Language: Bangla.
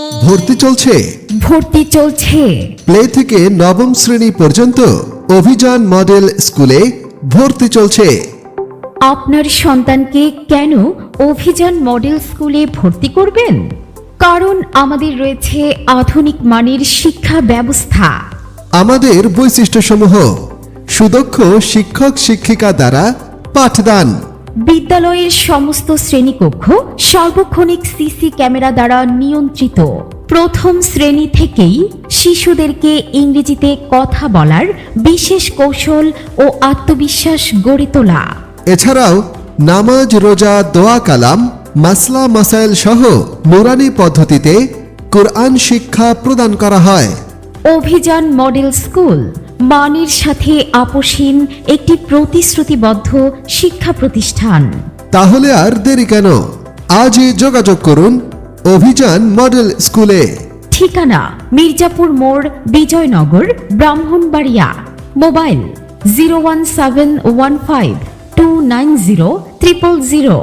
ভর্তি চলছে। ভর্তি চলছে। প্লে থেকে নবম শ্রেণি পর্যন্ত অভিযান মডেল স্কুলে ভর্তি চলছে। আপনার সন্তানকে কেন অভিযান মডেল স্কুলে ভর্তি করবেন? কারণ আমাদের রয়েছে আধুনিক মানের শিক্ষা ব্যবস্থা। আমাদের বৈশিষ্ট্যসমূহ সুদক্ষ শিক্ষক শিক্ষিকা দ্বারা পাঠদান। বিদ্যালয়ের সমস্ত শ্রেণীকক্ষ সার্বক্ষণিক সিসি ক্যামেরা দ্বারা নিয়ন্ত্রিত। প্রথম শ্রেণি থেকেই শিশুদেরকে ইংরেজিতে কথা বলার বিশেষ কৌশল ও আত্মবিশ্বাস গড়ে তোলা। এছাড়াও নামাজ রোজা দোয়া কালাম মাসলা মাসাইল সহ নুরানি পদ্ধতিতে কোরআন শিক্ষা প্রদান করা হয়। অভিযান মডেল স্কুল মানের সাথে আপোষহীন একটি প্রতিশ্রুতিবদ্ধ শিক্ষা প্রতিষ্ঠান। তাহলে আর দেরি কেন? আজই যোগাযোগ করুন অভিযান মডেল স্কুলে। ঠিকানা মির্জাপুর মোড় Bijoynagar Brahmanbaria. Mobile zero one seven one five two nine zero triple zero.